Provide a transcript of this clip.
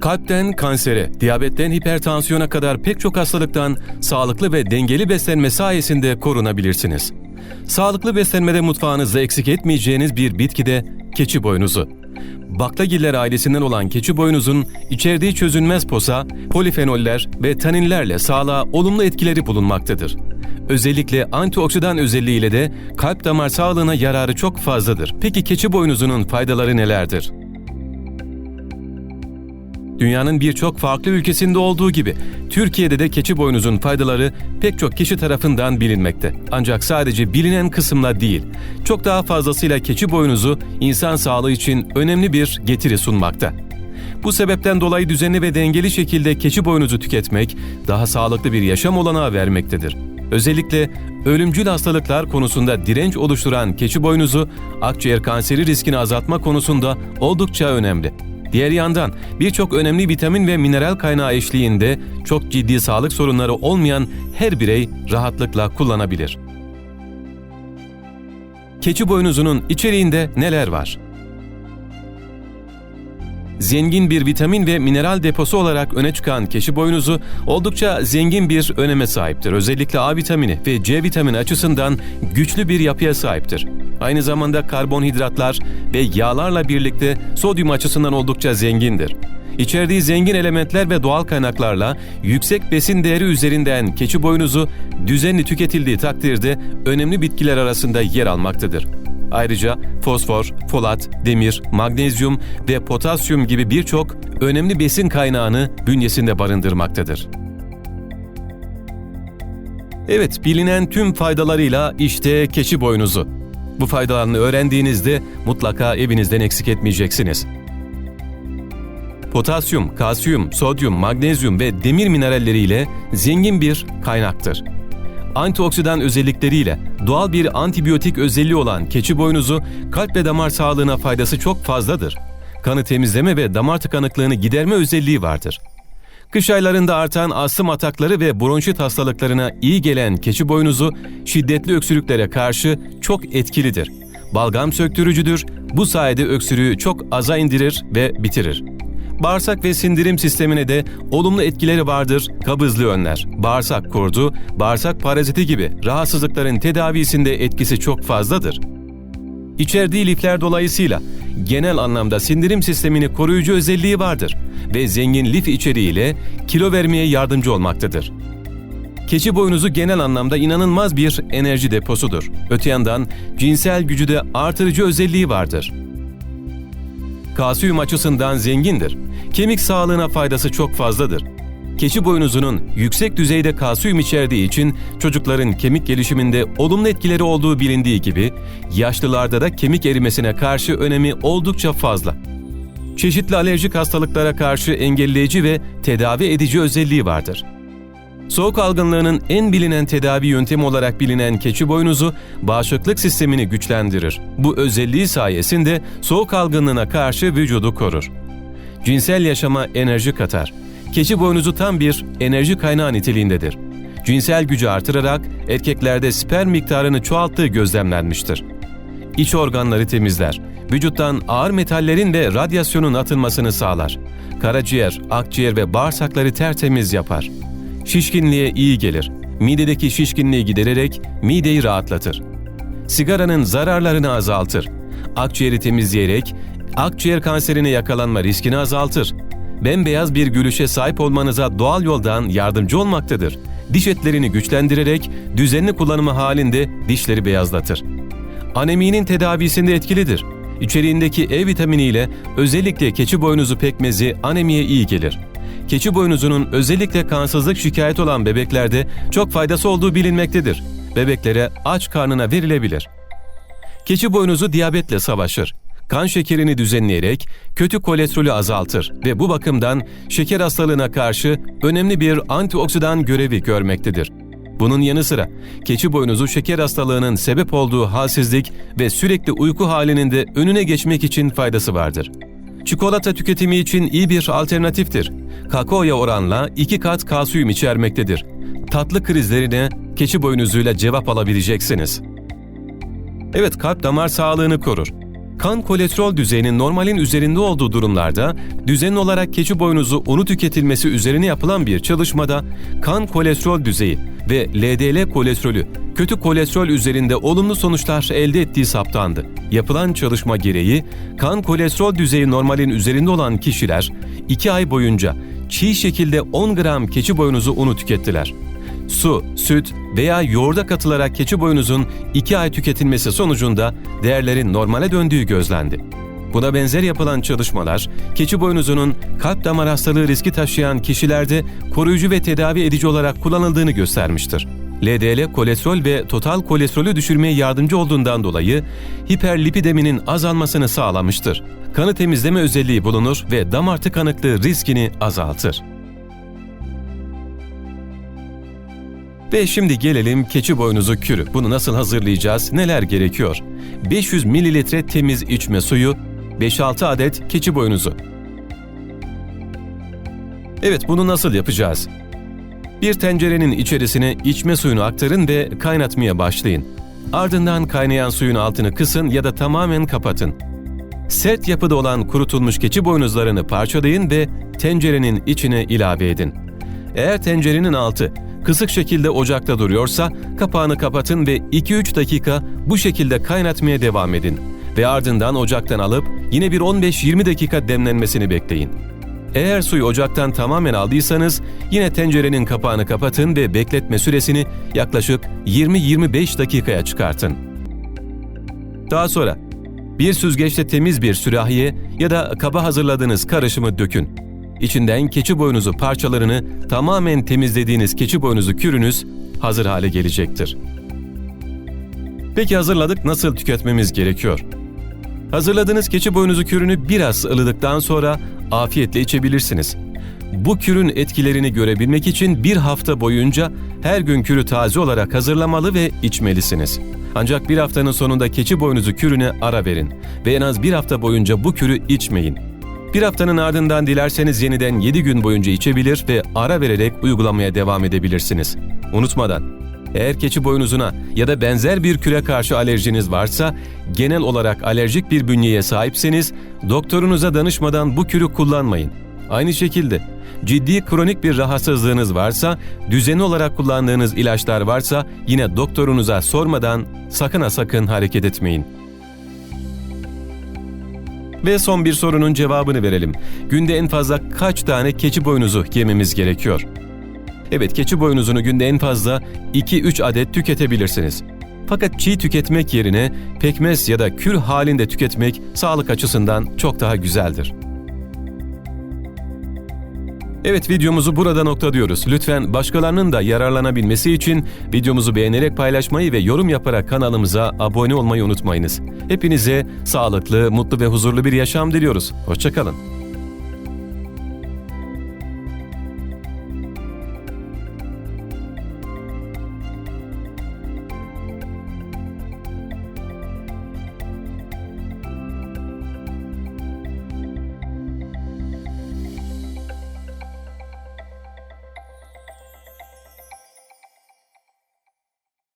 Kalpten kansere, diyabetten hipertansiyona kadar pek çok hastalıktan sağlıklı ve dengeli beslenme sayesinde korunabilirsiniz. Sağlıklı beslenmede mutfağınızda eksik etmeyeceğiniz bir bitki de keçi boynuzu. Baklagiller ailesinden olan keçi boynuzun içerdiği çözünmez posa, polifenoller ve taninlerle sağlığa olumlu etkileri bulunmaktadır. Özellikle antioksidan özelliğiyle de kalp damar sağlığına yararı çok fazladır. Peki keçi boynuzunun faydaları nelerdir? Dünyanın birçok farklı ülkesinde olduğu gibi Türkiye'de de keçi boynuzun faydaları pek çok kişi tarafından bilinmekte. Ancak sadece bilinen kısımla değil, çok daha fazlasıyla keçi boynuzu insan sağlığı için önemli bir getiri sunmakta. Bu sebepten dolayı düzenli ve dengeli şekilde keçi boynuzu tüketmek daha sağlıklı bir yaşam olanağı vermektedir. Özellikle ölümcül hastalıklar konusunda direnç oluşturan keçi boynuzu akciğer kanseri riskini azaltma konusunda oldukça önemli. Diğer yandan birçok önemli vitamin ve mineral kaynağı eşliğinde çok ciddi sağlık sorunları olmayan her birey rahatlıkla kullanabilir. Keçi boynuzunun içeriğinde neler var? Zengin bir vitamin ve mineral deposu olarak öne çıkan keçi boynuzu oldukça zengin bir öneme sahiptir. Özellikle A vitamini ve C vitamini açısından güçlü bir yapıya sahiptir. Aynı zamanda karbonhidratlar ve yağlarla birlikte sodyum açısından oldukça zengindir. İçerdiği zengin elementler ve doğal kaynaklarla yüksek besin değeri üzerinden keçi boynuzu düzenli tüketildiği takdirde önemli bitkiler arasında yer almaktadır. Ayrıca fosfor, folat, demir, magnezyum ve potasyum gibi birçok önemli besin kaynağını bünyesinde barındırmaktadır. Evet, bilinen tüm faydalarıyla işte keçi boynuzu. Bu faydalarını öğrendiğinizde mutlaka evinizden eksik etmeyeceksiniz. Potasyum, kalsiyum, sodyum, magnezyum ve demir mineralleriyle zengin bir kaynaktır. Antioksidan özellikleriyle doğal bir antibiyotik özelliği olan keçi boynuzu kalp ve damar sağlığına faydası çok fazladır. Kanı temizleme ve damar tıkanıklığını giderme özelliği vardır. Kış aylarında artan astım atakları ve bronşit hastalıklarına iyi gelen keçi boynuzu şiddetli öksürüklere karşı çok etkilidir. Balgam söktürücüdür, bu sayede öksürüğü çok aza indirir ve bitirir. Bağırsak ve sindirim sistemine de olumlu etkileri vardır, kabızlığı önler. Bağırsak kurdu, bağırsak paraziti gibi rahatsızlıkların tedavisinde etkisi çok fazladır. İçerdiği lifler dolayısıyla genel anlamda sindirim sistemini koruyucu özelliği vardır ve zengin lif içeriğiyle kilo vermeye yardımcı olmaktadır. Keçi boynuzu genel anlamda inanılmaz bir enerji deposudur. Öte yandan cinsel gücü de artırıcı özelliği vardır. Kalsiyum açısından zengindir. Kemik sağlığına faydası çok fazladır. Keçi boynuzunun yüksek düzeyde kalsiyum içerdiği için çocukların kemik gelişiminde olumlu etkileri olduğu bilindiği gibi yaşlılarda da kemik erimesine karşı önemi oldukça fazla. Çeşitli alerjik hastalıklara karşı engelleyici ve tedavi edici özelliği vardır. Soğuk algınlığının en bilinen tedavi yöntemi olarak bilinen keçi boynuzu bağışıklık sistemini güçlendirir. Bu özelliği sayesinde soğuk algınlığına karşı vücudu korur. Cinsel yaşama enerji katar. Keçi boynuzu tam bir enerji kaynağı niteliğindedir. Cinsel gücü artırarak erkeklerde sperm miktarını çoğalttığı gözlemlenmiştir. İç organları temizler. Vücuttan ağır metallerin ve radyasyonun atılmasını sağlar. Karaciğer, akciğer ve bağırsakları tertemiz yapar. Şişkinliğe iyi gelir. Midedeki şişkinliği gidererek mideyi rahatlatır. Sigaranın zararlarını azaltır. Akciğeri temizleyerek akciğer kanserine yakalanma riskini azaltır. Bembeyaz bir gülüşe sahip olmanıza doğal yoldan yardımcı olmaktadır. Diş etlerini güçlendirerek düzenli kullanımı halinde dişleri beyazlatır. Aneminin tedavisinde etkilidir. İçeriğindeki E vitaminiyle özellikle keçi boynuzu pekmezi anemiye iyi gelir. Keçi boynuzunun özellikle kansızlık şikayet olan bebeklerde çok faydası olduğu bilinmektedir. Bebeklere aç karnına verilebilir. Keçi boynuzu diyabetle savaşır. Kan şekerini düzenleyerek kötü kolesterolü azaltır ve bu bakımdan şeker hastalığına karşı önemli bir antioksidan görevi görmektedir. Bunun yanı sıra keçi boynuzu şeker hastalığının sebep olduğu halsizlik ve sürekli uyku halinin de önüne geçmek için faydası vardır. Çikolata tüketimi için iyi bir alternatiftir. Kakaoya oranla iki kat kalsiyum içermektedir. Tatlı krizlerine keçi boynuzuyla cevap alabileceksiniz. Evet kalp damar sağlığını korur. Kan kolesterol düzeyinin normalin üzerinde olduğu durumlarda düzenli olarak keçi boynuzu unu tüketilmesi üzerine yapılan bir çalışmada kan kolesterol düzeyi ve LDL kolesterolü kötü kolesterol üzerinde olumlu sonuçlar elde ettiği saptandı. Yapılan çalışma gereği kan kolesterol düzeyi normalin üzerinde olan kişiler 2 ay boyunca çiğ şekilde 10 gram keçi boynuzu unu tükettiler. Su, süt veya yoğurda katılarak keçi boynuzun 2 ay tüketilmesi sonucunda değerlerin normale döndüğü gözlendi. Buna benzer yapılan çalışmalar, keçi boynuzunun kalp damar hastalığı riski taşıyan kişilerde koruyucu ve tedavi edici olarak kullanıldığını göstermiştir. LDL kolesterol ve total kolesterolü düşürmeye yardımcı olduğundan dolayı hiperlipideminin azalmasını sağlamıştır. Kanı temizleme özelliği bulunur ve damar tıkanıklığı riskini azaltır. Ve şimdi gelelim keçi boynuzu kürü. Bunu nasıl hazırlayacağız? Neler gerekiyor? 500 mililitre temiz içme suyu, 5-6 adet keçi boynuzu. Evet, bunu nasıl yapacağız? Bir tencerenin içerisine içme suyunu aktarın ve kaynatmaya başlayın. Ardından kaynayan suyun altını kısın ya da tamamen kapatın. Sert yapıda olan kurutulmuş keçi boynuzlarını parçalayın ve tencerenin içine ilave edin. Eğer tencerenin altı kısık şekilde ocakta duruyorsa kapağını kapatın ve 2-3 dakika bu şekilde kaynatmaya devam edin ve ardından ocaktan alıp yine bir 15-20 dakika demlenmesini bekleyin. Eğer suyu ocaktan tamamen aldıysanız yine tencerenin kapağını kapatın ve bekletme süresini yaklaşık 20-25 dakikaya çıkartın. Daha sonra bir süzgeçte temiz bir sürahiye ya da kaba hazırladığınız karışımı dökün. İçinden keçi boynuzu parçalarını tamamen temizlediğiniz keçi boynuzu kürünüz hazır hale gelecektir. Peki hazırladık nasıl tüketmemiz gerekiyor? Hazırladığınız keçi boynuzu kürünü biraz ılıdıktan sonra afiyetle içebilirsiniz. Bu kürün etkilerini görebilmek için bir hafta boyunca her gün kürü taze olarak hazırlamalı ve içmelisiniz. Ancak bir haftanın sonunda keçi boynuzu kürüne ara verin ve en az bir hafta boyunca bu kürü içmeyin. Bir haftanın ardından dilerseniz yeniden 7 gün boyunca içebilir ve ara vererek uygulamaya devam edebilirsiniz. Unutmadan, eğer keçi boynuzuna ya da benzer bir küre karşı alerjiniz varsa, genel olarak alerjik bir bünyeye sahipseniz doktorunuza danışmadan bu kürü kullanmayın. Aynı şekilde ciddi kronik bir rahatsızlığınız varsa, düzenli olarak kullandığınız ilaçlar varsa yine doktorunuza sormadan sakın ha sakın hareket etmeyin. Ve son bir sorunun cevabını verelim. Günde en fazla kaç tane keçi boynuzu yememiz gerekiyor? Evet, keçi boynuzunu günde en fazla 2-3 adet tüketebilirsiniz. Fakat çiğ tüketmek yerine pekmez ya da kür halinde tüketmek sağlık açısından çok daha güzeldir. Evet videomuzu burada noktalıyoruz. Lütfen başkalarının da yararlanabilmesi için videomuzu beğenerek paylaşmayı ve yorum yaparak kanalımıza abone olmayı unutmayınız. Hepinize sağlıklı, mutlu ve huzurlu bir yaşam diliyoruz. Hoşçakalın.